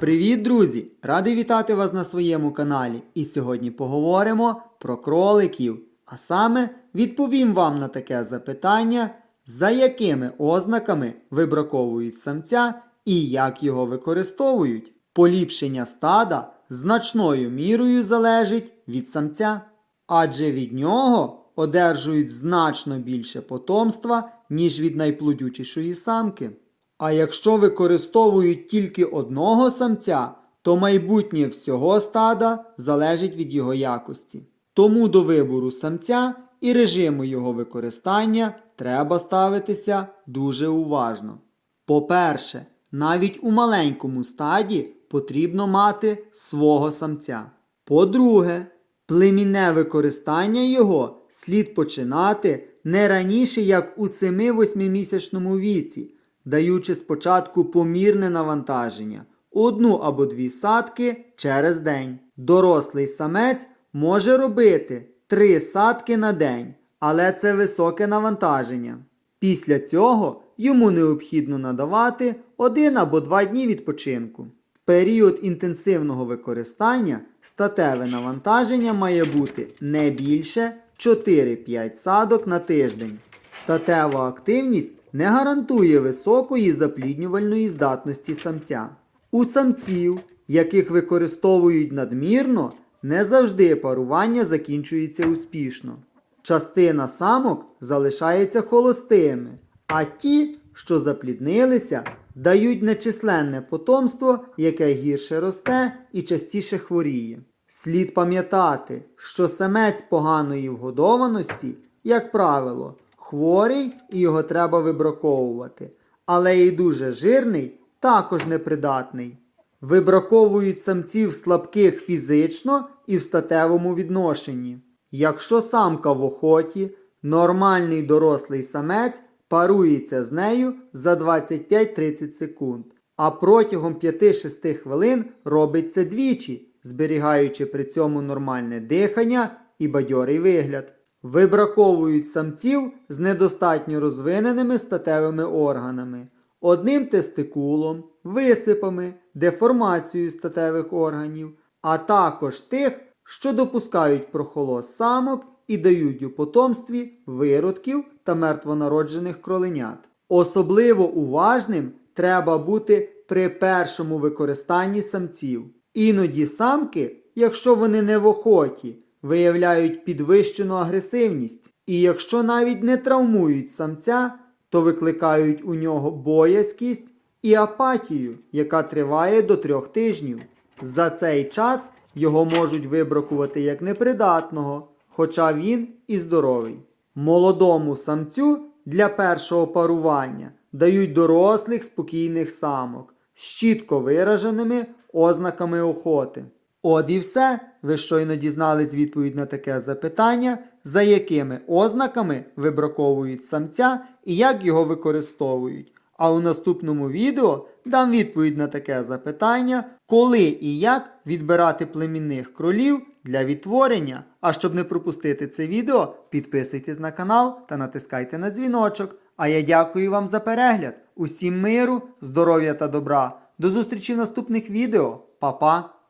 Привіт, друзі! Радий вітати вас на своєму каналі. І сьогодні поговоримо про кроликів. А саме відповім вам на таке запитання, за якими ознаками вибраковують самця і як його використовують. Поліпшення стада значною мірою залежить від самця, адже від нього одержують значно більше потомства, ніж від найплодючішої самки. А якщо використовують тільки одного самця, то майбутнє всього стада залежить від його якості. Тому до вибору самця і режиму його використання треба ставитися дуже уважно. По-перше, навіть у маленькому стаді потрібно мати свого самця. По-друге, племінне використання його слід починати не раніше, як у 7-8 місячному віці, даючи спочатку помірне навантаження одну або дві садки через день. Дорослий самець може робити 3 садки на день, але це високе навантаження. Після цього йому необхідно надавати 1 або 2 дні відпочинку. В період інтенсивного використання статеве навантаження має бути не більше 4-5 садок на тиждень. Статева активність не гарантує високої запліднювальної здатності самця. У самців, яких використовують надмірно, не завжди парування закінчується успішно. Частина самок залишається холостими, а ті, що запліднилися, дають нечисленне потомство, яке гірше росте і частіше хворіє. Слід пам'ятати, що самець поганої вгодованості, як правило, хворий і його треба вибраковувати, але і дуже жирний також непридатний. Вибраковують самців слабких фізично і в статевому відношенні. Якщо самка в охоті, нормальний дорослий самець парується з нею за 25-30 секунд, а протягом 5-6 хвилин робить це двічі, зберігаючи при цьому нормальне дихання і бадьорий вигляд. Вибраковують самців з недостатньо розвиненими статевими органами, одним тестикулом, висипами, деформацією статевих органів, а також тих, що допускають прохолос самок і дають у потомстві виродків та мертвонароджених кроленят. Особливо уважним треба бути при першому використанні самців. Іноді самки, якщо вони не в охоті, виявляють підвищену агресивність, і якщо навіть не травмують самця, то викликають у нього боязкість і апатію, яка триває до трьох тижнів. За цей час його можуть вибракувати як непридатного, хоча він і здоровий. Молодому самцю для першого парування дають дорослих спокійних самок з чітко вираженими ознаками охоти. От і все. Ви щойно дізнались відповідь на таке запитання, за якими ознаками вибраковують самця і як його використовують. А у наступному відео дам відповідь на таке запитання, коли і як відбирати племінних кролів для відтворення. А щоб не пропустити це відео, підписуйтесь на канал та натискайте на дзвіночок. А я дякую вам за перегляд. Усім миру, здоров'я та добра. До зустрічі в наступних відео. Па-па!